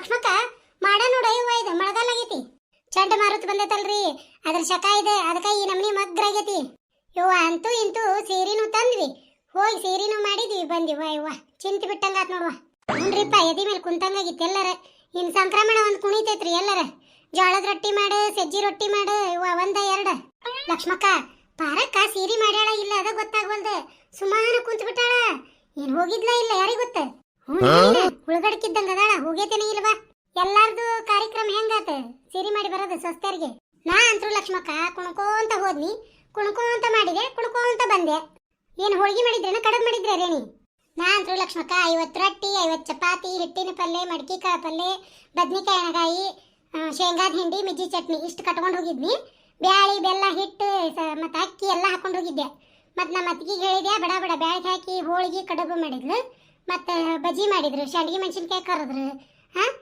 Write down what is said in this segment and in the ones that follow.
ಲಕ್ಷ್ಮಕ್ಕ, ಮಾಡ ನೋಡ ಇವ ಇದು ಮಳೆಗಾಲ ಆಗೈತಿ. ಚಂಡ ಮಾರುತ್ ಬಂದೈತಲ್ರಿ. ಅದ್ರ ಶಕ ಇದೆ, ಅದಕ್ಕ ಈ ನಮ್ನಿ ಮಗ್ರಾಗೈತಿ ಯವ್ವ, ಅಂತೂ ಇಂತೂ ಸೀರಿನೂ ತಂದ್ವಿ. ಹೋಗಿ ಸೀರಿನೂ ಮಾಡಿದ್ವಿ, ಬಂದಿವ, ಯವ್ವ. ಚಿಂತೆ ಬಿಟ್ಟಂಗಾತ್ ನೋಡುವ. ಹುನ್ರಿಪ್ಪ, ಎದಿ ಮೇಲೆ ಕುಂತಂಗಾಗಿತ್ತು ಎಲ್ಲರ. ಇನ್ ಸಂಕ್ರಮಣ ಒಂದ್ ಕುಣಿತೈತ್ರಿ ಎಲ್ಲರ. ಜೋಳದ ರೊಟ್ಟಿ ಮಾಡು, ಸಜ್ಜಿ ರೊಟ್ಟಿ ಮಾಡು ಇವ ಒಂದ, ಎರಡ. ಲಕ್ಷ್ಮಕ್ಕ, ಪಾರಕ್ಕ ಸೀರಿ ಮಾಡ್ಯಾಳ ಇಲ್ಲ, ಅದ ಗೊತ್ತಾಗವಲ್ದೆ. ಸುಮಾರು ಕುಂತ ಬಿಟ್ಟಾಳ ಏನ್ ಹೋಗಿದ್ಲ ಇಲ್ಲ, ಯಾರಿಗ್ ಗೊತ್ತ? ಉಳ್ಗಡಕಿದ್ದಂಗ ಅದಾಳ, ಹೋಗೇತೇನೆ ಇಲ್ವಾ ಎಲ್ಲಾರ್ದು ಕಾರ್ಯಕ್ರಮ ಹೆಂಗಾತ? ಸಿರಿ ಮಾಡಿ ಬರೋದು ಸ್ವಸ್ಥರಿಗೆ ನಾ ಅಂತ್ರು ಲಕ್ಷ್ಮಕ್ಕ, ಕುಣ್ಕೋಂತ ಹೋದ್ನಿ. ಕುಣ್ಕೋಂತ ಮಾಡಿದೆ, ಕುಣ್ಕೋಂತ ಬಂದೆ. ಏನ್ ಹೋಳಿಗೆ ಮಾಡಿದ್ರೇನ, ಕಡಬ್ ಮಾಡಿದ್ರೆ ರೇಣಿ? ನಾ ಅಂತ್ರು ಲಕ್ಷ್ಮಕ್ಕ, ಐವತ್ತು ರೊಟ್ಟಿ, ಐವತ್ತು ಚಪಾತಿ, ಹಿಟ್ಟಿನ ಪಲ್ಲೆ, ಮಡಕಿ ಕಾಳ ಪಲ್ಯ ಬದ್ನಿಕಾಯಿ ಎಣಗಾಯಿ ಶೇಂಗಾದ ಹಿಂಡಿ ಮಿಜ್ಜಿ ಚಟ್ನಿ, ಇಷ್ಟು ಕಟ್ಕೊಂಡು ಹೋಗಿದ್ನಿ. ಬ್ಯಾಳಿ, ಬೆಲ್ಲ, ಹಿಟ್ಟು ಮತ್ತೆ ಅಕ್ಕಿ ಎಲ್ಲ ಹಾಕೊಂಡು ಹೋಗಿದ್ದೆ. ಮತ್ತು ನಮ್ಮ ಅತ್ತಿಗೆ ಹೇಳಿದೆ, ಬಡ ಬಡ ಬ್ಯಾಳಿಗೆ ಹಾಕಿ, ಹೋಳಿಗೆ, ಕಡುಬು ಮಾಡಿದ್ಲು. ಮತ್ತು ಬಜ್ಜಿ ಮಾಡಿದ್ರು ಶಾಂಡ್ಗಿ ಮೆಣಸಿನ್ಕಾಯಿ ಕರೆದ್ರು, ಹಾಂ?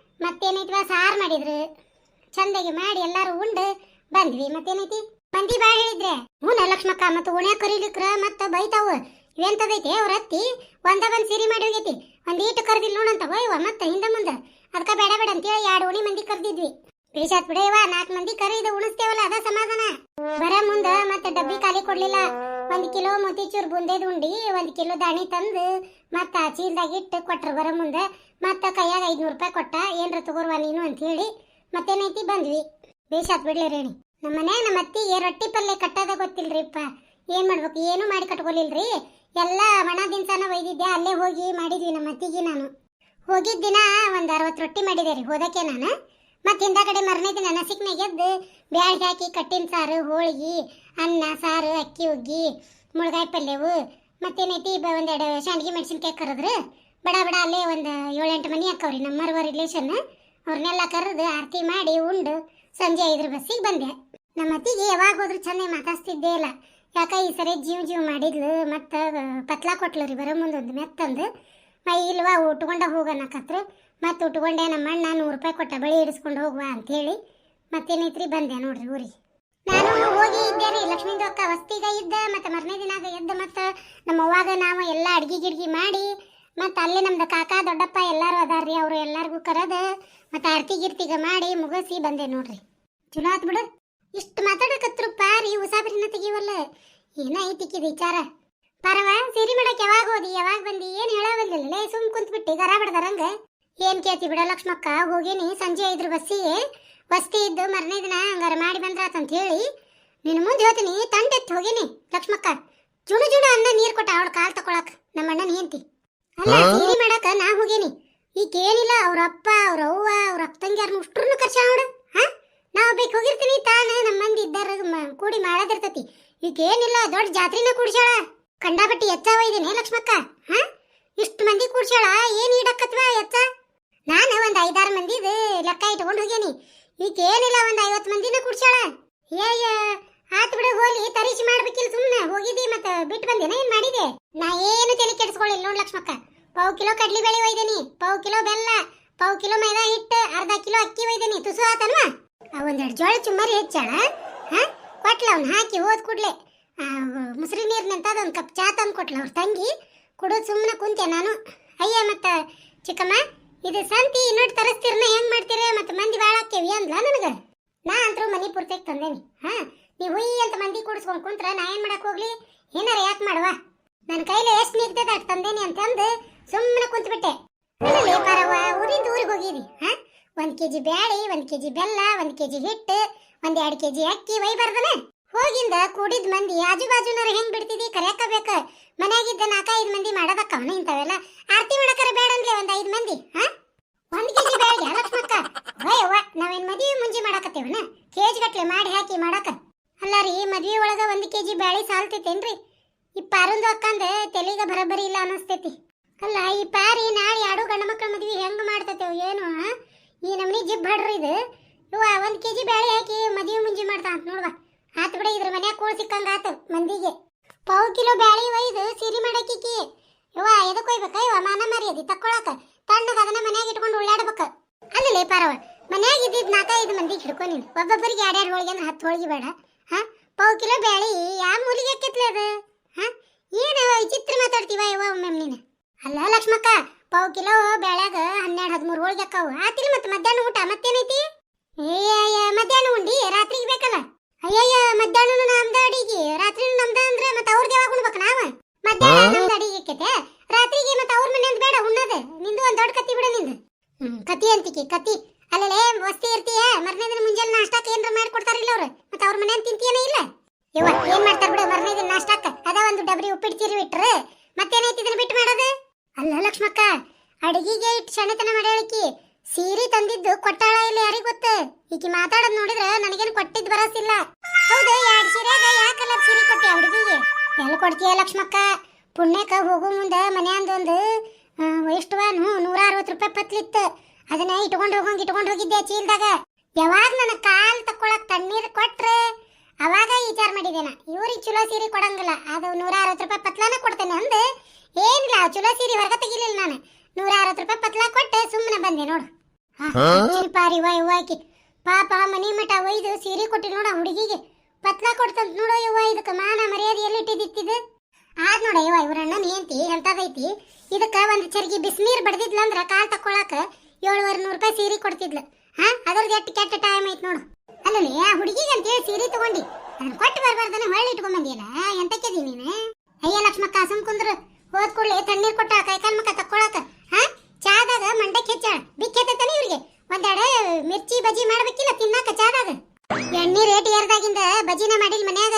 ವಾ ಸಾರು ಮಾಡಿದ್ರು. ಚಂದಾಗಿ ಮಾಡಿ ಎಲ್ಲಾರು ಉಂಡು ಬಂದ್ವಿ. ಮತ್ತೇನೈತಿ? ಮಂದಿ ಬಾ ಹೇಳಿದ್ರೆ. ಹ್ಞೂ ಲಕ್ಷ್ಮಕ್ಕ ಮತ್ತು ಉಣ್ಯಾಗ ಕರೀಲಿಕ್ರ ಮತ್ತೆ ಬೈತಾವು. ಇವೆಂತದೈತಿ ಅವ್ರ ಅತ್ತಿ? ಒಂದ ಬಂದ್ ಸಿರಿ ಮಾಡಿ ಹೋಗೈತಿ. ಒಂದ್ ಈಟು ಕರ್ದಿಲ್ಲ ನೋಡಂತ ಹೋಯ್ವ ಮತ್ತೆ ಹಿಂದ ಮುಂದ. ಅದಕ್ಕ ಬೇಡ ಬೇಡ ಅಂತೇಳಿ ಎರಡು ಉಣಿ ಮಂದಿ ಕರೆದಿದ್ವಿ. ಬೇಷಾತ್ ಬಿಡೇವ ನಾಲ್ಕು ಮಂದಿ ಕರೀದು ಉಣಿಸ್ತೇವಲ್ಲ, ಅದ ಸಮಾಧಾನ. ಬರ ಮುಂದ ಮತ್ತೆ ಡಬ್ಬಿ ಖಾಲಿ ಕೊಡ್ಲಿಲ್ಲ. ಒಂದ್ ಕಿಲೋ ಮೋತಿಚೂರ್ ಬುಂದೇದ್ ಉಂಡಿ, ಒಂದ್ ಕಿಲೋ ದಾಣಿ ತಂದು ಮತ್ತ ಚೀಲ್ದಾಗ ಇಟ್ಟು ಕೊಟ್ರು ಬರ ಮುಂದೆ ಮತ್ತ ಕೈಯಾಗ ಐದ್ನೂರು ರೂಪಾಯಿ ಕೊಟ್ಟ, ಏನ್ರ ತಗೋರ್ವ ನೀನು? ಅಂತ ಹೇಳಿ ಮತ್ತೇನೈತಿ ಬಂದ್ವಿ. ಬೇಷಾತ್ ಬಿಡ್ಲಿ ರೇಣಿ. ನಮ್ಮ ನಮ್ಮ ಅತ್ತಿಗೆ ರೊಟ್ಟಿ ಪಲ್ಯ ಕಟ್ಟೋದ ಗೊತ್ತಿಲ್ರಿಪ್ಪ. ಏನು ಮಾಡ್ಬೇಕು? ಏನು ಮಾಡಿ ಕಟ್ಕೊಲಿಲ್ರಿ. ಎಲ್ಲ ಒಣ ದಿನ್ಸಾನ ಒಯ್ದಿದ್ದೆ, ಅಲ್ಲೇ ಹೋಗಿ ಮಾಡಿದ್ವಿ ನಮ್ಮ ಅತ್ತಿಗೆ ನಾನು. ಹೋಗಿದ್ದ ದಿನ ಒಂದ್ ಅರವತ್ತು ರೊಟ್ಟಿ ಮಾಡಿದೆ ರೀ, ಹೋದಕ್ಕೆ ನಾನು. ಮತ್ತೆ ಹಿಂದಾಗಡೆ ಮರನೇ ದಿನ ಎದ್ದು ಬ್ಯಾಳಿಗೆ ಹಾಕಿ, ಕಟ್ಟಿನ ಸಾರು, ಹೋಳಿಗೆ, ಅನ್ನ, ಸಾರು, ಅಕ್ಕಿ, ಉಗ್ಗಿ, ಮುಳ್ಗಾಯಿ ಪಲ್ಯವು. ಮತ್ತೇನೈತಿ ಬ- ಒಂದೆರಡು ಶಾಂಡ್ಗಿ ಮೆಣಸಿನ್ಕಾಯಿ ಕರೆದ್ರು. ಬಡ ಬಡ ಅಲ್ಲೇ ಒಂದು ಏಳೆಂಟು ಮನಿ ನಮ್ಮ ನಮ್ಮರ್ವ ರಿಲೇಷನ್ ಅವ್ರನ್ನೆಲ್ಲ ಕರೆದು ಆರತಿ ಮಾಡಿ ಉಂಡು ಸಂಜೆ ಐದ್ರ ಬಸ್ಸಿಗೆ ಬಂದೆ. ನಮ್ಮ ಅತ್ತಿಗೆ ಯಾವಾಗ ಹೋದ್ರು ಚಂದ ಮಾತಾಡ್ತಿದ್ದೇ ಇಲ್ಲ. ಯಾಕ ಈ ಸರಿ ಜೀವ ಜೀವ ಮಾಡಿದ್ಲು, ಮತ್ತು ಪತ್ಲಾ ಕೊಟ್ಲು ರೀ ಬರೋ ಮುಂದೊಂದು ಮೆತ್ತಂದು. ಮೈ ಇಲ್ವಾ, ಉಟ್ಕೊಂಡ ಹೋಗನಕತ್ರು ಮತ್ತೆ ಉಟ್ಕೊಂಡೆ, ನಮ್ಮ ಅಣ್ಣ ನೂರು ರೂಪಾಯಿ ಕೊಟ್ಟ ಬಳಿ ಇಡಿಸ್ಕೊಂಡು ಹೋಗುವ ಅಂತೇಳಿ ಮತ್ತೇನೈತ್ರಿ ಬಂದೆ ನೋಡ್ರಿ ಊರಿಗೆ. ನಾನು ಹೋಗಿ ಇದ್ದೆ ರೀ ಲಕ್ಷ್ಮೀದು ಅಕ್ಕ ವಸ್ತಿಗ ಇದ್ದ, ಮತ್ತು ಮರನೇ ದಿನಾಗ ಎದ್ದು ಮತ್ತು ನಮ್ಮ ಅವ್ವಾಗ ನಾವು ಎಲ್ಲ ಅಡ್ಗಿ ಗಿಡ್ಗಿ ಮಾಡಿ, ಮತ್ತು ಅಲ್ಲೇ ನಮ್ದು ಕಾಕ ದೊಡ್ಡಪ್ಪ ಎಲ್ಲರೂ ಅದಾರ್ರಿ, ಅವರು ಎಲ್ಲರಿಗೂ ಕರೆದ ಮತ್ತು ಆರ್ತಿ ಗಿರ್ತಿಗ ಮಾಡಿ ಮುಗಿಸಿ ಬಂದೆ ನೋಡ್ರಿ. ಚಲೋ ಆತ್ ಬಿಡು. ಇಷ್ಟು ಮಾತಾಡಕತ್ರು ಪಾರಿ ಉಸಾಬರಿನ ತೆಗಿವಲ್ಲ. ಏನೈತಿಕ್ಕಿದ ವಿಚಾರ. ಪರವ, ಸಿರಿ ಮಾಡಕ್ಕೆ ಯಾವಾಗ ಹೋದಿ, ಯಾವಾಗ ಬಂದಿ, ಏನು ಹೇಳವಲ್ಲ ಸುಮ್ ಕುಂತ್ ಬಿಟ್ಟಿ ಗರ ಬಡ್ದಾರಂಗ. ಏನ್ ಕೇಳ್ತಿ ಬಿಡ ಲಕ್ಷ್ಮಕ್ಕ? ಹೋಗಿನಿ ಸಂಜೆ ಐದ್ರ ಬಸ್ಸಿಗೆ. ಬಸ್ತಿ ಇದ್ದು ಮರನೇ ದಿನ ಹಂಗಾರ ಮಾಡಿ ಬಂದ್ರಾತಂತ ಅಂತ ಹೇಳಿ. ನಿನ್ನ ಮುಂದೆ ಹೇಳ್ತೀನಿ ತಂಡೆತ್ತು ಹೋಗಿನಿ ಲಕ್ಷ್ಮಕ್ಕ. ಜುಣು ಜುಣು ಅನ್ನ ನೀರ್ ಕೊಟ್ಟ ಅವಳ ಕಾಲ್ ತಕೊಳಕ್. ನಮ್ಮ ಅಣ್ಣನ ಹೆಂಡತಿ. ಅಲ್ಲ ಸಿರಿ ಮಾಡಕ ನಾ ಹೋಗೇನಿ. ಈಗ ಏನಿಲ್ಲ ಅವ್ರ ಅಪ್ಪ ಅವ್ರ ಅವ್ವ ಅವ್ರ ಅಪ್ಪ ಮುಷ್ಟ್ರನ್ನು ಕರ್ಸ ನೋಡು ಹಾ? ನಾವು ಬೇಕು ಹೋಗಿರ್ತೀನಿ ತಾನ ನಮ್ಮ ಮಂದಿ ಇದ್ದಾರ ಕೂಡಿ ಮಾಡೋದಿರ್ತತಿ ಈಗ ಏನಿಲ್ಲ ದೊಡ್ಡ ಜಾತ್ರಿನ ಕೂಡ್ಸಾಳ ಕಂಡಾಪಟ್ಟಿ ಎಚ್ಚ ಒಯ್ದೇನೆ ಲಕ್ಷ್ಮಕ್ಕ ಹಾ? ಇಷ್ಟು ಮಂದಿ ಕೂಡ್ಸಾಳ ಏನ್ ಇಡಕತ್ವ ಎಚ್ಚ ನಾನು ಒಂದು ಐದಾರು ಮಂದಿದು ಲೆಕ್ಕ ಇಟ್ಕೊಂಡು ಹೋಗೇನಿ ಏನಿಲ್ಲ ಒಂದು ಐವತ್ತು ಮಂದಿನ ಕೂಡ್ಸ್ಯಾಳ. ಏಯ್ಯ ಆತ್ ಬಿಡು ಹೋಗಿ ತರಿಸಿ ಮಾಡ್ಬೇಕಿಲ್ಲ ಸುಮ್ಮನೆ ಹೋಗಿದ್ದಿ ಮತ್ತೆ ಬಿಟ್ಟು ಬಂದೇನ, ಏನು ಮಾಡಿದೆ? ನಾ ಏನು ತಲೆ ಕೆಡಿಸ್ಕೊಳ್ಳಿಲ್ಲ ನೋಡ್ ಲಕ್ಷ್ಮಕ್ಕ. ಪಾವು ಕಿಲೋ ಕಡ್ಲಿ ಬೇಳೆ ಒಯ್ದೇನಿ. ಪಾವು ಕಿಲೋ ಬೆಲ್ಲ, ಪಾವು ಕಿಲೋ ಮೈದಾ ಹಿಟ್ಟು ಅರ್ಧ ಕಿಲೋ ಅಕ್ಕಿ ಒಯ್ದೇನಿ. ತುಸು ಆತಲ್ವಾ ಒಂದೆರಡು ಜೋಳ ಚುಮ್ಮರಿ ಹೆಚ್ಚಾಳ, ಹಾ? ಕೊಟ್ಲ ಅವ್ನು ಹಾಕಿ ಹೋದ್ ಕೂಡ್ಲೆ. ಮುಸ್ರಿ ನೀರ್ನಂತ ಒಂದು ಕಪ್ ಚಾ ತಂದು ಕೊಟ್ಲ ಅವ್ರ ತಂಗಿ. ಕುಡಿದು ಸುಮ್ಮನೆ ಕುಂತೆ ನಾನು. ಅಯ್ಯ ಮತ್ತೆ ಚಿಕ್ಕಮ್ಮ ಇದು ಸಂತಿ ನೋಡಿ ತರಿಸ್ತೀರನ ಹೆಂಗ್ ಮಾಡ್ತೀರಿ ಮತ್ತೆ ಮಂದಿ ಭಾಳ ಆಕ್ಕೇವಿ ಅಂದ್ಲ ನನಗೆ? ನಾ ಅಂತರೂ ಮನಿ ಪೂರ್ತಿಗೆ ತಂದೇನಿ. ಹಾ ನೀವು ಹುಯಿ ಅಂತ ಮಂದಿ ಕೂಡಿಸ್ಕೊಂಡ್ ಕುಂತ್ರ ನಾ ಏನು ಮಾಡಕ್ ಹೋಗ್ಲಿ? ಏನಾರ ಯಾಕೆ ಮಾಡುವ? ನನ್ನ ಕೈಲಿ ಎಷ್ಟು ನಿಗ್ತದ ಅಷ್ಟು ತಂದೇನಿ ಅಂತಂದು ಸುಮ್ಮನೆ ಕುಂತ್ಬಿಟ್ಟೆ. ಪರವ ಊರಿಂದ ಊರಿಗೆ ಹೋಗಿದಿ, ಹಾ? ಒಂದ್ ಕೆಜಿ ಬ್ಯಾಳಿ, ಒಂದ್ ಕೆಜಿ ಬೆಲ್ಲ, ಒಂದ್ ಕೆಜಿ ಹಿಟ್ಟು, ಒಂದ್ ಎರಡ್ ಕೆಜಿ ಅಕ್ಕಿ, ಒಯ್ಬಾರ್ದನ? ಹೋಗಿಂದ ಕೂಡಿದ ಮಂದಿ ಆಜು ಬಾಜುನರ ಹೆಂಗ್ ಬಿಡ್ತಿದಿ? ಕರೆಯಕ ಬೇಕ ಮನ್ಯಾಗಿದ್ದ ನಾಲ್ಕೈದು ಮಂದಿ ಮಾಡೋದಕ್ಕವನ ಇಂಥವೆಲ್ಲ. ಆರತಿ ಮಾಡಕರ ಬೇಡ ಅಂದ್ರೆ ಒಂದ್ ಐದ್ ಮಂದಿ, ಹಾ? ಒಂದ್ ಕೆಜಿ ಬ್ಯಾಳಿಗೆ ಲಕ್ಷ್ಮಕ್ಕ ಅಯ್ಯವ್ವ ನಾವೇನ್ ಮದ್ವಿ ಮುಂಜಿ ಮಾಡಾಕತ್ತೇವನ? ಕೇಜ್ ಗಟ್ಲೆ ಮಾಡಿ ಹಾಕಿ ಮಾಡಾಕ. ಅಲ್ಲ ರೀ, ಮದ್ವಿ ಒಳಗ ಒಂದ್ ಕೆಜಿ ಬ್ಯಾಳಿ ಸಾಲ್ತೈತೇನ್ರಿ? ಈ ಪಾರೊಂದು ಅಕ್ಕಂದ ತೆಲಿಗ ಬರಬರಿ ಇಲ್ಲ ಅನಸ್ತೈತಿ ಅಲ್ಲ, ಈ ಪಾರಿ ನಾಳೆ ಎರಡು ಗಂಡ ಮಕ್ಳ ಮದ್ವಿ ಹೆಂಗ್ ಮಾಡ್ತತೇವ್ ಏನು ಈ ನಮ್ನಿ ಜಿಬ್ ಹಡ್ರಿ ಇದು. ಇವ ಒಂದ್ ಕೆಜಿ ಬ್ಯಾಳಿ ಹಾಕಿ ಮದ್ವಿ ಮುಂಜಿ ಮಾಡ್ತಾ ಅಂತ ನೋಡ್ವಾ. ಆತ್ ಬಿಡ, ಇದ್ರ ಮನ್ಯಾಗ ಕೂಳ್ ಸಿಕ್ಕಂಗ ಆತ ಮಂದಿಗೆ. ಪಾವು ಕಿಲೋ ಬ್ಯಾಳಿ ಒಯ್ದು ಸಿರಿ ಮಾಡಕ್ಕಿಕ್ಕಿ ಇವ ಎದಕ್ಕೆ ಒಯ್ಬೇಕ ಇವ ಮಾನ ಮರ್ಯಾದಿ ತಕ್ಕೊಳಕ. ತಣ್ಣಗ ಅದನ್ನ ಮನ್ಯಾಗ ಇಟ್ಕೊಂಡು ಉಳ್ಳಾಡ್ಬೇಕ. ಅಲ್ಲಲೇ ಪಾರವ ಮನ್ಯಾಗ ಇದ್ದಿದ್ ನಾಲ್ಕೈದು ಮಂದಿಗೆ ಹಿಡ್ಕೊ ನೀನು. ಒಬ್ಬೊಬ್ಬರಿಗೆ ಎರಡೆರಡು ಹೋಳಿಗೆ ಅಂದ್ರೆ ಹತ್ತು ಹೋಳಿಗೆ ಬೇಡ. ಹಾ? ಪಾವು ಕಿಲೋ ಬ್ಯಾಳಿ ಯಾವ ಮೂಲಿಗೆ ಹಾಕೈತ್ಲೆ ಅದು? ಹಾ? ಏನು ವಿಚಿತ್ರ ಮಾತಾಡ್ತೀವ ಇವ ಒಮ್ಮೆ ನೀನು? ಅಲ್ಲ ಲಕ್ಷ್ಮಕ್ಕ, ಪಾವು ಕಿಲೋ ಬ್ಯಾಳ್ಯಾಗ ಹನ್ನೆರಡು ಹದಿಮೂರು ಹೋಳಿಗೆ ಅಕ್ಕಾವು. ಆತಿಲ್ಲ ಮತ್ತೆ ಮಧ್ಯಾಹ್ನ ಊಟ ಮತ್ತೇನೈತಿ ಏಯ್ಯ ಮಧ್ಯಾಹ್ನ ಉಂಡಿ ರಾತ್ರಿಗೆ ಬೇಕಲ್ಲ ಅಯ್ಯಯ್ಯ ಮಧ್ಯಾಹ್ನ ನಮ್ದ ಅಡಿಗೆ ರಾತ್ರಿ ನಮ್ದ ಅಂದ್ರೆ ಮತ್ತೆ ಅವ್ರಿಗೆ ಯಾವಾಗ ಉಣ್ಬೇಕು ನಾವ ಮಧ್ಯಾಹ್ನ ನಮ್ದು ಅಡಿಗೆ ಇಕ್ಕೈತೆ ರಾತ್ರಿಗೆ ಮತ್ತೆ ಅವ್ರ ಮನೆಯಿಂದ ಬೇಡ ಉಣ್ಣದ ನಿಂದು ಒಂದ್ ದೊಡ್ಡ ಕತ್ತಿ ಬಿಡ ನಿಂದು ಹ್ಮ್ ಕತಿ ಅಂತಿಕಿ ಕತಿ ಅಲ್ಲೇ ವಸ್ತಿ ಇರ್ತೀಯ ಮರ್ನೇ ದಿನ ಮುಂಜಾನೆ ನಾಷ್ಟಕ್ಕೆ ಏನ್ರ ಮಾಡ್ಕೊಡ್ತಾರಿಲ್ಲ ಅವ್ರು ಮತ್ತೆ ಅವ್ರ ಮನೆ ತಿಂತೀಯನೇ ಯವ್ವ, ಏನ್ ಮಾಡ್ತಾರ ಬಿಡು ಮರ್ನೇ ದಿನ ನಾಷ್ಟಕ್ಕ ಅದ ಒಂದು ಡಬ್ರಿ ಉಪ್ಪಿಟ್ಟು ಚೀರಿ ಬಿಟ್ರೆ. ಮತ್ತೇನೈತಿ ಇದನ್ನ ಬಿಟ್ಟು ಮಾಡೋದು? ಅಲ್ಲ ಲಕ್ಷ್ಮಕ್ಕ, ಅಡಿಗೆಗೆ ಇಟ್ಟು ಶಣತನ ಮಾಡ್ಯಾಳಿಕಿ. ಸೀರೆ ತಂದಿದ್ದು ಕೊಟ್ಟಾಳ ಇಲ್ಲ ಯಾರಿಗೆ ಗೊತ್ತು? ಈಕಿ ಮಾತಾಡೋದ್ ನೋಡಿದ್ರೆ ನನಗೇನು ಕೊಟ್ಟಿದ್ ಬರಸಿಲ್ಲ. ಹೌದು, ಎರಡ್ ಸೀರೆಗ ಯಾವ ಕಲರ್ ಸೀರೆ ಕೊಟ್ಟೆ ಹುಡುಗಿಗೆ ಎಲ್ಲಿ ಕೊಡ್ತೀಯ ಲಕ್ಷ್ಮಕ್ಕ? ಪುಣ್ಯಕ್ಕ ಹೋಗೋ ಮುಂದೆ ಮನ್ಯಾಂದೊಂದು ಎಷ್ಟುವಾನು ನೂರ ಅರವತ್ತು ರೂಪಾಯಿ ಪತ್ಲಿತ್ತು. ಅದನ್ನ ಇಟ್ಕೊಂಡು ಹೋಗಂಗೆ ಇಟ್ಕೊಂಡು ಹೋಗಿದ್ದೆ ಚೀಲ್ದಾಗ. ಯಾವಾಗ ನನ್ನ ಕಾಲ್ ತಕ್ಕೊಳಕ್ ತಣ್ಣೀರ್ ಕೊಟ್ರೆ ಅವಾಗ ವಿಚಾರ ಮಾಡಿದ್ದೇನ ಇವ್ರಿಗೆ ಚಲೋ ಸೀರೆ ಕೊಡಂಗಿಲ್ಲ ಅದು ನೂರ ಅರವತ್ತು ರೂಪಾಯಿ ಪತ್ಲಾನ ಕೊಡ್ತೇನೆ ಅಂದು ಏನಿಲ್ಲ ಚಲೋ ಸೀರೆ ಹೊರಗ ತೆಗಿಲಿಲ್ಲ ನಾನು ನೂರ ಅರವತ್ತು ರೂಪಾಯಿ ಪತ್ಲ ಕೊಟ್ಟೆ ಸುಮ್ಮನೆ ಬಂದೆ ನೋಡು ಪಾರಿ ವಾ ಇವಾಕಿ ಪಾಪ ಮನಿ ಮಠ ಒಯ್ದು ಸೀರೆ ಕೊಟ್ಟಿಲ್ಲ ನೋಡ ಹುಡುಗಿಗೆ ಪತ್ಲ ಕೊಡ್ತಂತ ನೋಡೋ ಇವ್ವ ಇದಕ್ಕೆ ಮಾನ ಮರ್ಯಾದೆ ಎಲ್ಲಿ ಇಟ್ಟಿದ್ದಿತ್ತಿದು ಆದ್ ನೋಡ ಇವ ಇವ್ರ ಅಣ್ಣನ ಏಂತಿ ಎಂತದೈತಿ ಇದಕ್ಕ ಒಂದ್ ಚರ್ಗಿ ಬಿಸಿನೀರ್ ಬಡ್ದಿದ್ಲ ಅಂದ್ರ ಕಾಲ್ ತಕ್ಕೊಳಕ ಏಳುವರೆ ನೂರು ರೂಪಾಯಿ ಸೀರೆ ಕೊಡ್ತಿದ್ಲು ಹಾ ಅದ್ರದ್ದು ಎಷ್ಟು ಕೆಟ್ಟ ಟೈಮ್ ಐತ್ ನೋಡು ಅಲ್ಲಲ್ಲಿ ಆ ಹುಡುಗಿಗೆ ಅಂತೇಳಿ ಸೀರೆ ತಗೊಂಡಿ ಅದನ್ನ ಕೊಟ್ಟು ಬರ್ಬಾರ್ದನ ಹೊಳ್ಳಿ ಇಟ್ಕೊಂಡ್ ಬಂದಿಯಲ್ಲ ಎಂತಕ್ಕೆದಿ ನೀನು? ಅಯ್ಯ ಲಕ್ಷ್ಮಕ್ಕ, ಸುಮ್ ಕುಂದ್ರ. ಹೋದ್ ಕೂಡ್ಲಿ ತಣ್ಣೀರ್ ಕೊಟ್ಟ ಕೈಕಾಲ್ ಮಕ್ಕ ತಕ್ಕೊಳಕ. ಹಾ? ಚಾದಾಗ ಮಂಡಕ್ಕೆ ಹೆಚ್ಚಾಳ ಬಿಕ್ಕೆತ್ತಾನೆ ಇವ್ರಿಗೆ? ಒಂದೆರಡು ಮಿರ್ಚಿ ಬಜಿ ಮಾಡ್ಬೇಕಿಲ್ಲ, ತಿನ್ನಾಕ ಚಾದಾಗ? ಎಣ್ಣೆ ರೇಟ್ ಏರ್ದಾಗಿಂದ ಬಜಿನ ಮಾಡಿಲ್ ಮನ್ಯಾಗ.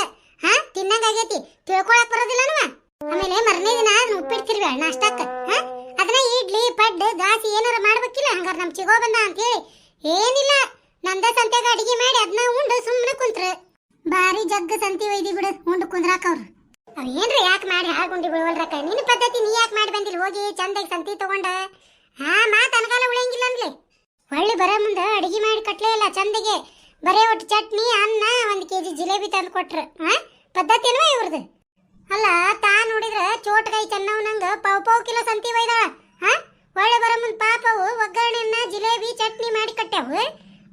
ಹಾ? ತಿನ್ನಂಗ ಆಗೈತಿ. ತಿಳ್ಕೊಳಕ್ ಬರೋದಿಲ್ಲನವ? ಆಮೇಲೆ ಮರನೇ ದಿನ ಉಪ್ಪಿಡ್ತಿರ್ವಿ, ನಾಷ್ಟಕ್ಕ. ಹಾ? ಅದನ್ನ ಇಡ್ಲಿ, ಪಡ್ಡು ದಾಸಿ ಏನಾರ ಮಾಡ್ಬೇಕಿಲ್ಲ? ಹಂಗಾರ ನಮ್ ಚಿಗೋ ಬಂದ ಅಂತೇಳಿ. ಏನಿಲ್ಲ. ನಂದ ಸಂತೆಗೆ ಅಡಿಗೆ ಮಾಡಿ ಅದನ್ನ ಉಂಡು ಸುಮ್ಮನೆ ಕುಂತ್ರ. ಬಾರಿ ಜಗ್ಗ ಸಂತಿ ಒಯ್ದಿ ಬಿಡು, ಉಂಡು ಕುಂದ್ರಾಕ ಅವ್ರು. ಅವ್ ಏನ್ರಿ ಯಾಕೆ ಮಾಡಿ ಹಾಗುಂಡಿ ಬಿಡುವಲ್ರಕ್ಕ ನಿನ್ನ ಪದ್ಧತಿ ನೀ ಯಾಕೆ ಮಾಡಿ ಬಂದಿಲ್ಲ ಹೋಗಿ ಚಂದಾಗಿ ಸಂತಿ ತಗೊಂಡ. ಹಾ ಮಾತ್ ಅನಗಾಲ ಉಳಿಯಂಗಿಲ್ಲ ಅನ್ಲಿ ಹೊಳ್ಳಿ ಬರೋ ಮುಂದೆ ಅಡಿಗೆ ಮಾಡಿ ಕಟ್ಲೇ ಇಲ್ಲ, ಚಂದಗೆ. ಬರೇ ಒಟ್ಟು ಚಟ್ನಿ, ಅನ್ನ, ಒಂದು ಕೆ ಜಿ ಜಿಲೇಬಿ ತಂದು ಕೊಟ್ರು. ಹಾ ಪದ್ಧತಿನೋ ಇವ್ರದ್ದು ಅಲ್ಲ, ತಾ ನೋಡಿದ್ರ ಚೆನ್ನವ್ ನಂಗೆ ಪಾವ್ ಪಾವ್ ಕಿಲೋ ಸಂತಿ ಒಯ್ದಾಳ. ಹಾ ಒಳ್ಳೆ ಬರೋ ಮುಂದೆ ಪಾಪವು ಒಗ್ಗರಣೆಯನ್ನ ಜಿಲೇಬಿ ಚಟ್ನಿ ಮಾಡಿ ಕಟ್ಟ್ಯಾವು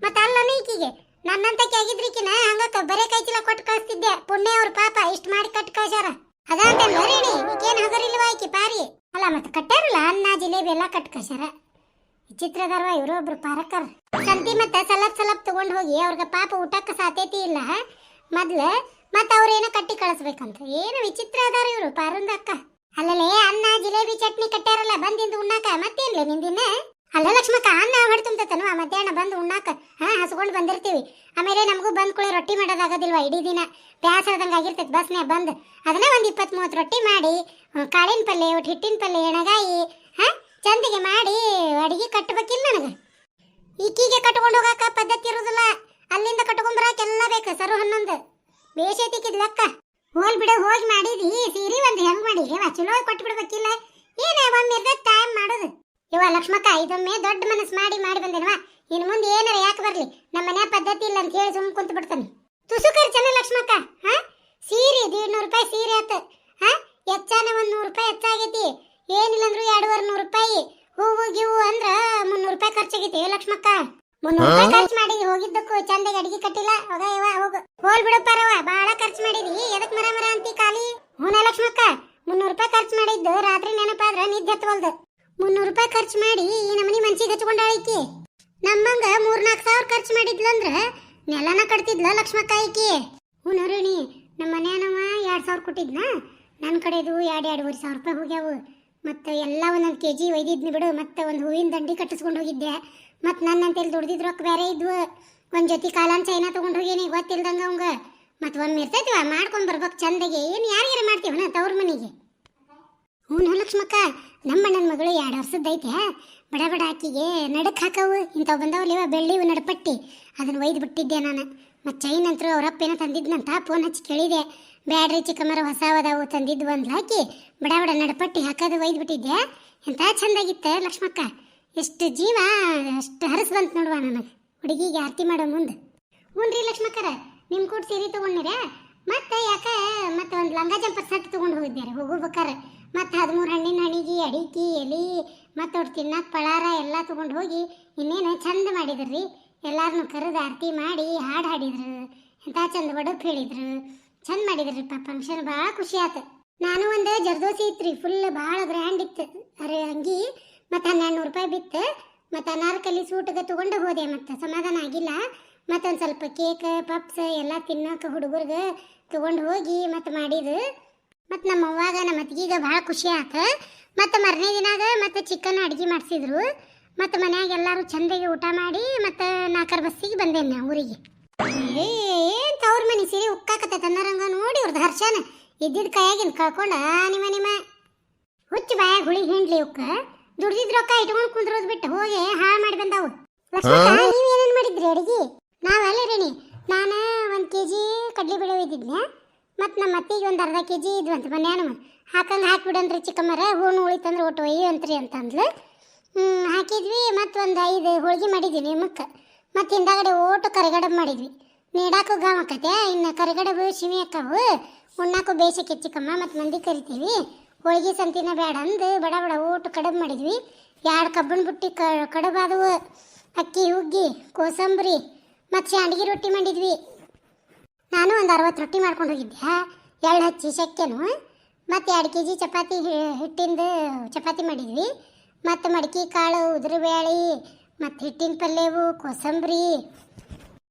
ಮತ್ತೆ ಅಲ್ಲ ಈಕಿಗೆ. ನನ್ನಂತಕ್ಕೆ ಆಗಿದ್ರಿಕಿನ ಹಂಗ ಬರೇ ಕೈ ಚೀಲ ಕೊಟ್ಟು ಕಳಿಸ್ತಿದ್ದೆ. ಪುಣ್ಯ ಅವ್ರ ಪಾಪ, ಇಷ್ಟು ಮಾಡಿ ಕಟ್ ಕಳ್ಸ್ಯಾರ. ಅದಂತ ನೀ ಈಕೇನ್ ಹಗರಿಲ್ವ ಈಕಿ ಪಾರಿ? ಅಲ್ಲ, ಮತ್ತೆ ಕಟ್ಟಾರಲ್ಲ ಅನ್ನ, ಜಿಲೇಬಿ ಎಲ್ಲ ಕಟ್ ಕಳ್ಸ್ಯಾರ. ಚಿತ್ರದಾರ್ವ ಇವರೊಬ್ರು ಪಾರಕರ್. ಸಂತಿ ಮತ್ತೆ ಸಲಪ್ ಸಲಪ್ ತಗೊಂಡು ಹೋಗಿ ಅವ್ರಿಗೆ ಪಾಪ ಊಟಕ್ಕೆ ಸಾಧ್ಯತೆ ಇಲ್ಲ. ಮೊದ್ಲು ಮತ್ತೆ ಅವ್ರೇನೋ ಕಟ್ಟಿ ಕಳಿಸ್ಬೇಕಂತ. ಏನು ವಿಚಿತ್ರ ಅದಾರ ಇವರು ಪಾರುಂದ ಅಕ್ಕ. ಅಲ್ಲಲೇ ಅನ್ನ, ಜಿಲೇಬಿ, ಚಟ್ನಿ ಕಟ್ಟಾರಲ್ಲ ಬಂದಿಂದ ಉಣ್ಣಾಕ ಮತ್ತೇನ್ಲೇ ನಿಂದಿನ? ಅಲ್ಲ ಲಕ್ಷ್ಮಕ್ಕ, ಅನ್ನ ಹೊಡೆ ಆ ಮಧ್ಯಾಹ್ನ ಬಂದು ಉಣ್ಣಾಕ, ಹಾ ಹಸ್ಕೊಂಡು ಬಂದಿರ್ತೀವಿ. ಆಮೇಲೆ ನಮಗೂ ಬಂದ್ ಕುಳಿ ರೊಟ್ಟಿ ಮಾಡೋದಾಗೋದಿಲ್ವಾ ಇಡೀ ದಿನ? ಬ್ಯಾಸರದಂಗ ಆಗಿರ್ತೈತೆ ಬಸ್ನ್ಯಾಗ ಬಂದು. ಅದನ್ನ ಒಂದು ಇಪ್ಪತ್ತ್ ಮೂವತ್ತು ರೊಟ್ಟಿ ಮಾಡಿ ಕಾಳಿನ ಪಲ್ಯ ಒಟ್ಟು ಹಿಟ್ಟಿನ ಪಲ್ಯ ಎಣಗಾಯಿ, ಹಾ, ಚಂದಿಗೆ ಮಾಡಿ ಅಡಿಗೆ ಕಟ್ಟಬೇಕಿಲ್ಲ ನನಗೆ. ಈಕಿಗೆ ಕಟ್ಕೊಂಡು ಹೋಗಾಕ ಪದ್ಧತಿ ಇರೋದಿಲ್ಲ. ಅಲ್ಲಿಂದ ಕಟ್ಕೊಂಡ್ ಬರಾಕ ಎಲ್ಲ ಬೇಕು, ಸರು ಹನ್ನೊಂದು. ಬೇಷೈತಿಕ್ಕಿದ್ ಲೆಕ್ಕ ಹೋಲ್ ಬಿಡು, ಹೋಗಿ ಮಾಡಿದಿ ಸೀರೆ ಒಂದು ಹೆಂಗ್ ಮಾಡಿ ವಾ ಚಲೋ ಕೊಟ್ಬಿಡ್ಬೇಕಿಲ್ಲ? ಏನೇ ಒಮ್ಮೆ ಟೈಮ್ ಮಾಡೋದು. ಇವ ಲಕ್ಷ್ಮಕ್ಕ, ಇದೊಮ್ಮೆ ದೊಡ್ಡ ಮನಸ್ಸು ಮಾಡಿ ಮಾಡಿ ಬಂದೇನವ ಇನ್ನು ಮುಂದೆ ಏನಾರ ಯಾಕೆ ಬರ್ಲಿ? ನಮ್ಮ ಮನೆ ಪದ್ಧತಿ ಇಲ್ಲ ಅಂತ ಹೇಳಿ ಸುಮ್ ಕುಂತ ಬಿಡ್ತಾನೆ. ತುಸು ಖರ್ಚನ ಲಕ್ಷ್ಮಕ್ಕ, ಹಾ? ಸೀರೆ ದೀಡ್ನೂರು ರೂಪಾಯಿ ಸೀರೆ ಆತ. ಹಾ? ಹೆಚ್ಚಾನೆ ಒಂದ್ ನೂರು ರೂಪಾಯಿ ಹೆಚ್ಚಾಗೈತಿ. ಏನಿಲ್ಲ ಅಂದ್ರು ಎರಡೂವರೆ ನೂರು ರೂಪಾಯಿ. ಹೂವು ಗಿವು ಅಂದ್ರ ಮುನ್ನೂರು ರೂಪಾಯಿ ಖರ್ಚಾಗೈತಿ. ಲಕ್ಷ್ಮಕ್ಕ, ಮುನ್ನೂರು ರೂಪಾಯಿ ಖರ್ಚು ಮಾಡಿ ಹೋಗಿದ್ದಕ್ಕೂ ಚಂದಾಗಿ ಅಡಿಗೆ ಕಟ್ಟಿಲ್ಲ. ಹೋಗ ಇವ ಹೋಗು. ಹೋಲ್ ಬಿಡು ಪರವ ಬಾಳ ಖರ್ಚು ಮಾಡಿದಿ. ಎದಕ್ ಮರ ಮರ ಅಂತಿ ಖಾಲಿ? ಹೂನ ಲಕ್ಷ್ಮಕ್ಕ, ಮುನ್ನೂರು ರೂಪಾಯಿ ಖರ್ಚು ಮಾಡಿದ್ದು ರಾತ್ರಿ ನೆನಪಾದ್ರ ನಿದ್ದೆ ಮುನ್ನೂರು ರೂಪಾಯಿ ಖರ್ಚು ಮಾಡಿ ಈ ನಮನಿ ಮನ್ಸಿಗೆ ಹಚ್ಕೊಂಡಾಳ ಈಕಿ ನಮ್ಮಂಗ ಮೂರ್ನಾಲ್ಕು ಸಾವಿರ ಖರ್ಚು ಮಾಡಿದ್ಲಂದ್ರ ನೆಲನ ಕಟ್ತಿದ್ಲ ಲಕ್ಷ್ಮಕ್ಕ ಐಕಿ ಹ್ಞೂ ನರುಣಿ ನಮ್ಮ ಮನೆಯನವ ಎರಡು ಸಾವಿರ ಕೊಟ್ಟಿದ್ನ. ನನ್ನ ಕಡೆದು ಎರಡು ಎರಡೂವರೆ ಸಾವಿರ ರೂಪಾಯಿ ಹೋಗ್ಯಾವು. ಮತ್ತು ಎಲ್ಲ ಒಂದೊಂದು ಕೆ ಜಿ ಒಯ್ದಿದ್ನಿ ಬಿಡು, ಮತ್ತು ಒಂದು ಹೂವಿನ ದಂಡಿ ಕಟ್ಟಿಸ್ಕೊಂಡು ಹೋಗಿದ್ದೆ. ಮತ್ತು ನನ್ನಂತೇಳಿ ದುಡ್ದಿದ್ದು ರೊಕ್ಕ ಬೇರೆ ಇದ್ವು. ಒಂದು ಜೊತೆ ಕಾಲಾನ್ ಚೈನಾ ತೊಗೊಂಡು ಹೋಗೇನಿ, ಗೊತ್ತಿಲ್ದಂಗೆ ಅವಂಗ. ಮತ್ತು ಒಮ್ಮೆ ಇರ್ತೈತಿವ ಮಾಡ್ಕೊಂಡು ಬರ್ಬೇಕು ಚಂದಗೆ. ಏನು ಯಾರಿಗಾರ ಮಾಡ್ತೀವನ ತವ್ರ ಮನೆಗೆ? ಹ್ಞೂ ಲಕ್ಷ್ಮಕ್ಕ ನಮ್ಮ ಅಣ್ಣನ ಮಗಳು ಎರಡು ವರ್ಷದ್ದೈತೆ ಬಡ ಬಡ ಆಕಿಗೆ ನಡಕ್ ಹಾಕವು. ಇಂಥವು ಬಂದವಲ್ಲಿವ ಬೆಳ್ಳಿವು ನಡಪಟ್ಟಿ. ಅದನ್ನ ಒಯ್ದು ಬಿಟ್ಟಿದ್ದೆ ನಾನು. ಮತ್ತು ಚೈನ್ ಅಂತರೂ ಅವರಪ್ಪ ಏನೋ ತಂದಿದ್ನಂತ ಫೋನ್ ಹಚ್ಚಿ ಕೇಳಿದೆ. ಬ್ಯಾಡ್ರಿ ಚಿಕ್ಕಮ್ಮರ, ಹೊಸ ಅದಾವು ತಂದಿದ್ದು ಒಂದು ಹಾಕಿ ಬಡ ಬಡ ನಡಪಟ್ಟಿ ಹಾಕೋದು ಒಯ್ದು ಬಿಟ್ಟಿದ್ದೆ. ಎಂಥ ಚಂದಾಗಿತ್ತು ಲಕ್ಷ್ಮಕ್ಕ. ಎಷ್ಟು ಜೀವ, ಅಷ್ಟು ಹರಸು ಬಂತು ನೋಡುವ ನನಗೆ ಹುಡುಗಿಗೆ ಆರತಿ ಮಾಡೋ ಮುಂದೆ. ಹ್ಞೂ ರೀ ಲಕ್ಷ್ಮಕ್ಕರ ನಿಮ್ಮ ಕೂಡ ಸೀರೆ ತೊಗೊಂಡಿರ ಮತ್ತೆ ಯಾಕೆ, ಮತ್ತೆ ಒಂದು ಲಂಗ ಜಂಪರ್ ಸೆಟ್ ತೊಗೊಂಡು ಹೋಗಿದ್ದಾರೆ ಹೋಗ್ಬೇಕಾರೆ ಮತ್ತೆ ಹದಿಮೂರು ಹಣ್ಣಿನ ಹಣಿಗೆ, ಅಡಿಕೆ, ಎಲೆ, ಮತ್ತು ಅವ್ರು ತಿನ್ನಕ್ಕೆ ಪಳಾರ ಎಲ್ಲ ತೊಗೊಂಡು ಹೋಗಿ ಇನ್ನೇನು ಚಂದ ಮಾಡಿದ್ರಿ. ಎಲ್ಲಾರನ್ನು ಕರೆದು ಆರತಿ ಮಾಡಿ ಹಾಡು ಹಾಡಿದ್ರು. ಎಂಥ ಚಂದ ಒಡಪ್ ಹೇಳಿದ್ರು. ಚಂದ ಮಾಡಿದ್ರಿಪ್ಪ ಫಂಕ್ಷನ್ ಭಾಳ ಖುಷಿ ಆಯ್ತು ನಾನು ಒಂದು ಜರ್ದೋಸಿ ರೀ ಫುಲ್ ಭಾಳ ಗ್ರ್ಯಾಂಡ್ ಇತ್ತು. ಅರೆ ಅಂಗಿ ಮತ್ತು ಹನ್ನೆರಡು ನೂರು ರೂಪಾಯಿ ಬಿತ್ತು. ಮತ್ತು ಅನಾರ್ಕಲಿ ಸೂಟ್ಗೆ ತೊಗೊಂಡು ಹೋದೆ ಮತ್ತು, ಸಮಾಧಾನ ಆಗಿಲ್ಲ. ಮತ್ತೊಂದು ಸ್ವಲ್ಪ ಕೇಕ್, ಪಪ್ಸ್ ಎಲ್ಲ ತಿನ್ನೋಕೆ ಹುಡುಗರ್ಗೆ ತೊಗೊಂಡು ಹೋಗಿ ಮತ್ತು ಮಾಡಿದ್ದು ಮತ್ತು ನಮ್ಮ ಅವ್ವಾಗ ನಮ್ಮ ಅತ್ತಿಗೀಗ ಭಾಳ ಖುಷಿ ಆತ. ಮತ್ತು ಮರನೇ ದಿನಾಗ ಮತ್ತು ಚಿಕನ್ ಅಡುಗೆ ಮಾಡಿಸಿದ್ರು. ಮತ್ತು ಮನ್ಯಾಗ ಎಲ್ಲರೂ ಚಂದಾಗಿ ಊಟ ಮಾಡಿ ಮತ್ತು ನಾಲ್ಕರ ಬಸ್ಸಿಗೆ ಬಂದೇನೆ ನಾ ಊರಿಗೆ. ಏನ್ ತವ್ರ ಮನೆ ಸಿರಿ ಉಕ್ಕಾಕತ್ತೆ ತನ್ನರಂಗ ನೋಡಿ ಅವ್ರದ್ದು ಹರ್ಷನ. ಇದ್ದಿದ್ ಕೈಯಾಗಿನ ಕಳ್ಕೊಂಡ ನಿಮ್ಮ ನಿಮ್ಮ. ಹುಚ್ಚು ಬಾಯಾಗ ಹುಳಿ ಹಿಂಡ್ಲಿ ಉಕ್ಕ. ದುಡ್ದಿದ್ ರೊಕ್ಕ ಇಟ್ಕೊಂಡು ಕುಂದ್ರೋದ್ ಬಿಟ್ಟು ಹೋಗಿ ಹಾಳು ಮಾಡಿ ಬಂದಾವು. ಲಕ್ಷ್ಮಕ್ಕ ನೀವ್ ಏನೇನ್ ಮಾಡಿದ್ರಿ ಅಡಿಗೆ? ನಾವಲ್ಲ ರೇಣಿ ಒಂದು ಕೆ ಜಿ ಕಡ್ಲೆ ಬೇಳೆ ಒಯ್ದಿದ್ನೆ ಮತ್ ನಮ್ಮ ಅತ್ತಿಗೆ ಒಂದು ಅರ್ಧ ಕೆಜಿ ಇದ್ವು ಅಂತ ಮನ್ಯಾನ ಹಾಕಂಗೆ ಹಾಕಿಬಿಡನ್ರಿ ಚಿಕ್ಕಮ್ಮರ ಹೂಣು ಉಳಿತಂದ್ರೆ ಒಟ್ಟು ಒಯ್ಯಿ ಅಂತ್ರಿ ಅಂತಂದ್ಲು ಹಾಕಿದ್ವಿ ಮತ್ತು ಒಂದು ಐದು ಹೋಳಿಗೆ ಮಾಡಿದ್ವಿ ನಿಮಕ್ಕೆ ಮತ್ತು ಹಿಂದಾಗಡೆ ಓಟು ಕರಿಗಡಬು ಮಾಡಿದ್ವಿ. ನೀಡಾಕು ಗಾಮಕತೆ ಇನ್ನು ಕರಿಗಡಬು ಶಿಮಿ ಅಕ್ಕವು. ಉಣ್ಣಾಕು ಬೇಸಕ್ಕೆ ಚಿಕ್ಕಮ್ಮ ಮತ್ತು ಮಂದಿ ಕರಿತೀವಿ. ಹೋಳಿಗೆ ಸಂತಿನ ಬೇಡ ಅಂದು ಬಡ ಬಡ ಓಟು ಕಡಬು ಮಾಡಿದ್ವಿ. ಎರಡು ಕಬ್ಬಣ ಬುಟ್ಟಿ ಕ ಕಡಬು ಆದವು ಅಕ್ಕಿ, ಹುಗ್ಗಿ, ಕೋಸಂಬರಿ, ಮತ್ತು ಶಾಂಡ್ಗಿ ರೊಟ್ಟಿ ಮಾಡಿದ್ವಿ. ನಾನು ಒಂದು ಅರವತ್ತು ರೊಟ್ಟಿ ಮಾಡ್ಕೊಂಡು ಹೋಗಿದ್ದೆ. ಎರಡು ಹಚ್ಚಿ ಶಕ್ಕೆನು ಮತ್ತು ಎರಡು ಕೆ ಜಿ ಚಪಾತಿ ಹಿಟ್ಟಿಂದು ಚಪಾತಿ ಮಾಡಿದ್ವಿ. ಮತ್ತು ಮಡಿಕೆ ಕಾಳು, ಉದುರುಬೇಳೆ, ಮತ್ತು ಹಿಟ್ಟಿನ ಪಲ್ಯವು, ಕೋಸಂಬರಿ,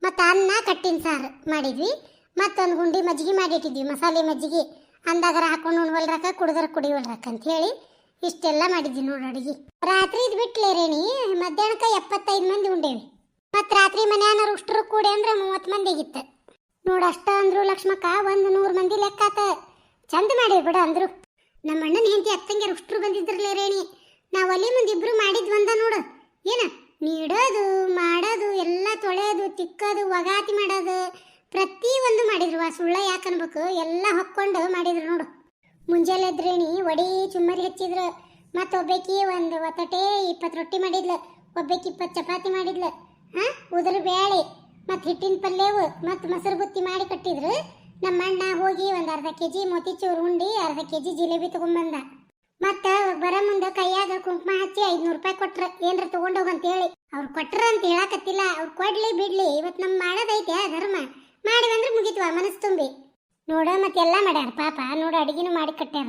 ಮತ್ತು ಅನ್ನ, ಕಟ್ಟಿನ ಸಾರು ಮಾಡಿದ್ವಿ. ಮತ್ತೊಂದು ಗುಂಡಿ ಮಜ್ಜಿಗೆ ಮಾಡಿಟ್ಟಿದ್ವಿ ಮಸಾಲೆ ಮಜ್ಜಿಗೆ. ಅಂದಾಗರ ಹಾಕೊಂಡು ಉಣ್ವಲ್ರಕ ಕುಡಿದ್ರ ಅಂತ ಹೇಳಿ ಇಷ್ಟೆಲ್ಲ ಮಾಡಿದ್ವಿ ನೋಡಿ ಅಡುಗೆ. ರಾತ್ರಿ ಇದು ಬಿಟ್ಲೆ ರೇಣಿ, ಮಧ್ಯಾಹ್ನಕ್ಕೆ ಎಪ್ಪತ್ತೈದು ಮಂದಿ ಉಂಡೇವಿ. ಮತ್ತು ರಾತ್ರಿ ಮನೆಯನ್ನ ಉಷ್ಟ್ರು ಕೂಡಿ ಅಂದ್ರೆ ಮೂವತ್ತು ಮಂದಿ ಆಗಿತ್ತು ನೋಡು ಅಷ್ಟ ಅಂದ್ರು ಲಕ್ಷ್ಮಕ್ಕ ಒಂದು ನೂರು ಮಂದಿ ಲೆಕ್ಕಾತ ಚಂದ ಮಾಡಿ ಬಿಡ ಅಂದ್ರು. ನಮ್ಮ ಅಣ್ಣನ ಹೆಂಡತಿ ಅತ್ತಂಗೆ ಉಷ್ಟ್ರು ಬಂದಿದ್ರಲ್ಲ ರೇಣಿ. ನಾವು ಅಲ್ಲಿ ಮುಂದೆ ಇಬ್ರು ಮಾಡಿದ್ ಒಂದ ನೋಡು. ಏನ? ನೀಡೋದು, ಮಾಡೋದು, ಎಲ್ಲ ತೊಳೆಯೋದು, ತಿಕ್ಕೋದು, ಒಗಾತಿ ಮಾಡೋದು. ಪ್ರತಿ ಒಂದು ಮಾಡಿದ್ರು. ಆ ಸುಳ್ಳ ಯಾಕೆ ಅನ್ಬೇಕು? ಎಲ್ಲ ಹೊಕ್ಕೊಂಡು ಮಾಡಿದ್ರು ನೋಡು. ಮುಂಜಾನೆ ಎದ್ರೇಣಿ ಒಡಿ ಚುಮ್ಮರಿ ಹಚ್ಚಿದ್ರು. ಮತ್ತು ಒಬ್ಬಾಕಿ ಒಂದು ಒತ್ತಟೆ ಇಪ್ಪತ್ತು ರೊಟ್ಟಿ ಮಾಡಿದ್ಲು. ಒಬ್ಬಾಕಿ ಇಪ್ಪತ್ತು ಚಪಾತಿ ಮಾಡಿದ್ಲು. ಹಾಂ? ಉದುರು ಬೇಳೆ ಮತ್ತು ಹಿಟ್ಟಿನ ಪಲ್ಯವು ಮತ್ತು ಮೊಸರು ಬುತ್ತಿ ಮಾಡಿ ಕಟ್ಟಿದ್ರು. ನಮ್ಮ ಅಣ್ಣ ಹೋಗಿ ಒಂದು ಅರ್ಧ ಕೆ ಜಿ ಮೋತಿಚೂರು ಉಂಡಿ, ಅರ್ಧ ಕೆ ಜಿ ಜಿಲೇಬಿ ತೊಗೊಂಬಂದ. ಮತ್ತ ಬರೋ ಮುಂದೆ ಕೈಯಾಗ ಕುಂಕುಮ ಹಚ್ಚಿ ಐದ್ನೂರು ರೂಪಾಯಿ ಕೊಟ್ರ. ಏನ್ರ ಅಂತ ಹೇಳಿ. ಅವ್ರು ಕೊಟ್ರ ಅಂತ ಹೇಳಕತ್ತಿಲ್ಲ. ಅವ್ರು ಕೊಡ್ಲಿ ಬಿಡ್ಲಿ, ಇವತ್ತು ನಮ್ಮ ಮಾಡೋದೈತೆ ಧರ್ಮ. ಮಾಡಿ ಅಂದ್ರೆ ಮುಗಿತ್ವ ಮನಸ್ಸು ತುಂಬಿ. ನೋಡ ಮತ್ತೆ ಎಲ್ಲ ಮಾಡ್ಯಾರ ಪಾಪ, ನೋಡು ಅಡಿಗೆನು ಮಾಡಿ ಕಟ್ಟ್ಯಾರ.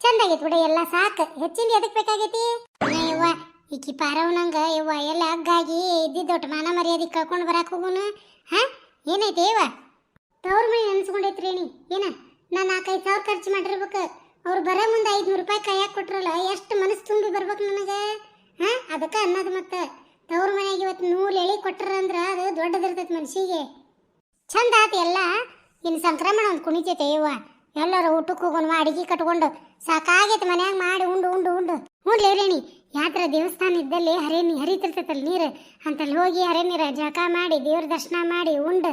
ಚಂದಾಗೈತಿ ಬಿಡ, ಎಲ್ಲ ಸಾಕು. ಹೆಚ್ಚಿಂದ ಎದಕ್ಕೆ ಬೇಕಾಗೈತಿ? ಈಕಿ ಪಾರವನಂಗ ಯವ್ವ ಎಲ್ಲ ಹಗ್ಗಾಗಿ ಇದ್ದಿದ್ದೊಟ್ಟು ಮಾನ ಮರ್ಯಾದೆ ಕಳ್ಕೊಂಡು ಬರಕ್ಕೆ ಹೋಗುನು? ಹಾ? ಏನೈತೆ ಯವ್ವ ತವ್ರ ಮನೆ ಅನ್ಸ್ಕೊಂಡೈತ್ರಿ ಏನಿ ಏನ? ನಾ ನಾಲ್ಕೈದು ಸಾವಿರ ಖರ್ಚು ಮಾಡಿರ್ಬೇಕು. ಅವ್ರು ಬರೋ ಮುಂದೆ ಐದುನೂರು ರೂಪಾಯಿ ಕೈಯಾಗ ಕೊಟ್ರಲ್ಲ, ಎಷ್ಟು ಮನಸ್ಸು ತುಂಬಿ ಬರ್ಬೇಕು ನನಗೆ? ಹಾ? ಅದಕ್ಕೆ ಅನ್ನೋದು ಮತ್ತೆ. ತವ್ರ ಮನೆಗೆ ಇವತ್ತು ನೂಲು ಎಳಿ ಕೊಟ್ರ ಅಂದ್ರ ಅದು ದೊಡ್ಡದಿರ್ತೈತಿ ಮನ್ಸಿಗೆ. ಚಂದ ಆತ ಎಲ್ಲ. ಇನ್ನು ಸಂಕ್ರಮಣ ಒಂದು ಕುಣಿತೈತೆ ಯವ್ವ ಎಲ್ಲರೂ ಊಟಕ್ಕೆ ಹೋಗೋಣ ಅಡಿಗೆ ಕಟ್ಕೊಂಡು. ಸಾಕಾಗೈತೆ ಮನ್ಯಾಗ ಮಾಡಿ ಉಂಡು ಉಂಡು ಉಂಡು. ಹ್ಞೂ ರೇಣಿ ಯಾತ್ರ ದೇವಸ್ಥಾನ ಇದ್ದಲ್ಲಿ ಹರಿ ಹರಿತಿರ್ತೈತಲ್ಲ ನೀರು. ಅಂತಲ್ಲಿ ಹೋಗಿ ಹರೇ ನೀರು ಜಳಕ ಮಾಡಿ ದೇವ್ರ ದರ್ಶನ ಮಾಡಿ ಉಂಡು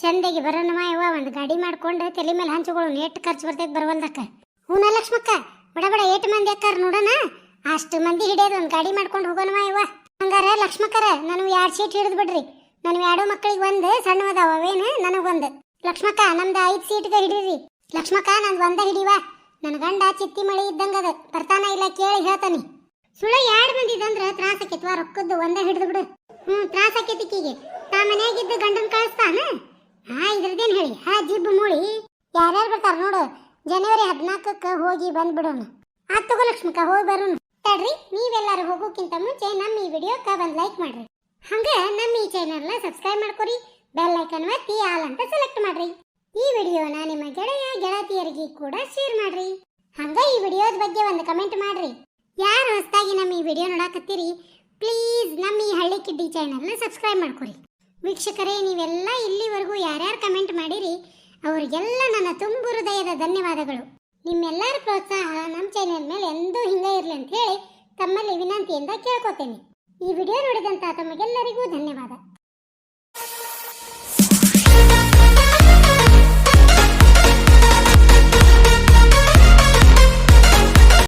ಚಂದಾಗಿ ಬರೋಣವ ಒಂದು ಗಾಡಿ ಮಾಡ್ಕೊಂಡು ತಲೆ ಮೇಲೆ ಹಂಚುಗಳು ಎಷ್ಟು ಖರ್ಚು ಬರ್ತೈತೆ ಬರವಲ್ದಕ್ಕ ಹ್ಞೂ ಲಕ್ಷ್ಮಕ್ಕ, ಬಡ ಬಡ ಏಟ್ ಮಂದಿ ಅಕ್ಕಾರ ನೋಡೋಣ. ಅಷ್ಟು ಮಂದಿ ಹಿಡಿಯೋದು ಒಂದು ಗಾಡಿ ಮಾಡ್ಕೊಂಡು ಹೋಗೋಣವ ಇವ ಹಂಗಾರ ಲಕ್ಷ್ಮಕ್ಕರ, ನನಗೆ ಎರಡು ಸೀಟ್ ಹಿಡಿದು ಬಿಡ್ರಿ. ನಾನು ಎರಡು ಮಕ್ಕಳಿಗೆ ಒಂದು ಸಣ್ಣವದಾವ ಅವೇನು? ನನಗೊಂದು ಲಕ್ಷ್ಮಕ್ಕ, ನಮ್ದು ಐದು ಸೀಟ್ಗೆ ಹಿಡೀರಿ. ಲಕ್ಷ್ಮಕ್ಕ, ನಂದು ಒಂದ ಹಿಡಿವಾ. ನನ್ನ ಗಂಡ ಚಿತ್ತಿ ಮಳಿ ಇದ್ದಂಗದ ಬರ್ತಾನ ಇಲ್ಲ ಕೇಳಿ ಹೇಳ್ತಾನೆ. ಸುಳ್ಳ ಎರಡು ಮಂದಿ ಇದಂದ್ರ ತ್ರಾಸ ಆಕೈತ್ವಾ ರೊಕ್ಕದ್ದು ಒಂದ ಹಿಡಿದು ಬಿಡು. ಹ್ಞೂ ತ್ರಾಸ ಆಕೈತಿ ಈಕಿಗೆ. ತಾ ಮನ್ಯಾಗಿದ್ದ ಗಂಡನ್ ಕಳಿಸ್ತಾನ? ಹಾ, ಇದ್ರದೇನ್ ಹೇಳಿ. ಹಾ, ಜಿಬ್ಬು ಮೂಳಿ. ಯಾರ್ಯಾರು ಬರ್ತಾರ ನೋಡು. ಜನವರಿ ಹದಿನಾಲ್ಕಕ್ಕೆ ಹೋಗಿ ಬಂದ್ಬಿಡೋಣ. ಆತ್ ತಗೋ ಲಕ್ಷ್ಮಿಕ ಹೋಗಿ ಬರೋಣ. ತಡ್ರಿ, ನೀವೆಲ್ಲರೂ ಹೋಗೋಕ್ಕಿಂತ ಮುಂಚೆ ನಮ್ಮ ಈ ವಿಡಿಯೋಕ್ಕೆ ಒಂದು ಲೈಕ್ ಮಾಡ್ರಿ. ಹಂಗ ನಮ್ಮ ಈ ಚಾನೆಲ್ನ ಸಬ್ಸ್ಕ್ರೈಬ್ ಮಾಡ್ಕೊರಿ ಬೆಲ್ ಐಕನ್ ಒತ್ತಿ ಆಲ್ ಅಂತ ಸೆಲೆಕ್ಟ್ ಮಾಡ್ರಿ. ಈ ವಿಡಿಯೋನ ನಿಮ್ಮ ಗೆಳೆಯ, ಗೆಳತಿಯರಿಗೆ ಕೂಡ ಶೇರ್ ಮಾಡ್ರಿ. ಹಂಗ ಈ ವಿಡಿಯೋದ ಬಗ್ಗೆ ಒಂದು ಕಮೆಂಟ್ ಮಾಡ್ರಿ. ಯಾರು ಹೊಸದಾಗಿ ನಮ್ಮ ಈ ವಿಡಿಯೋ ನೋಡಕತ್ತೀರಿ ಪ್ಲೀಸ್ ನಮ್ಮ ಈ ಹಳ್ಳಿ ಕಿಡ್ಡಿ ಚಾನಲ್ನ ಸಬ್ಸ್ಕ್ರೈಬ್ ಮಾಡ್ಕೊರಿ. ವೀಕ್ಷಕರೇ, ನೀವೆಲ್ಲ ಇಲ್ಲಿವರೆಗೂ ಯಾರ್ಯಾರು ಕಮೆಂಟ್ ಮಾಡಿರಿ, ಅವರಿಗೆಲ್ಲ ನನ್ನ ತುಂಬು ಹೃದಯದ ಧನ್ಯವಾದಗಳು. ನಿಮ್ಮೆಲ್ಲರ ಪ್ರೋತ್ಸಾಹ ನಮ್ಮ ಚಾನೆಲ್ ಮೇಲೆ ಎಂದೂ ಹಿಂಗೆ ಇರಲಿ ಅಂತ ಹೇಳಿ ತಮ್ಮಲ್ಲಿ ವಿನಂತಿಯಿಂದ ಕೇಳ್ಕೊತೇನೆ. ಈ ವಿಡಿಯೋ ನೋಡಿದಂಥ ತಮಗೆಲ್ಲರಿಗೂ ಧನ್ಯವಾದ.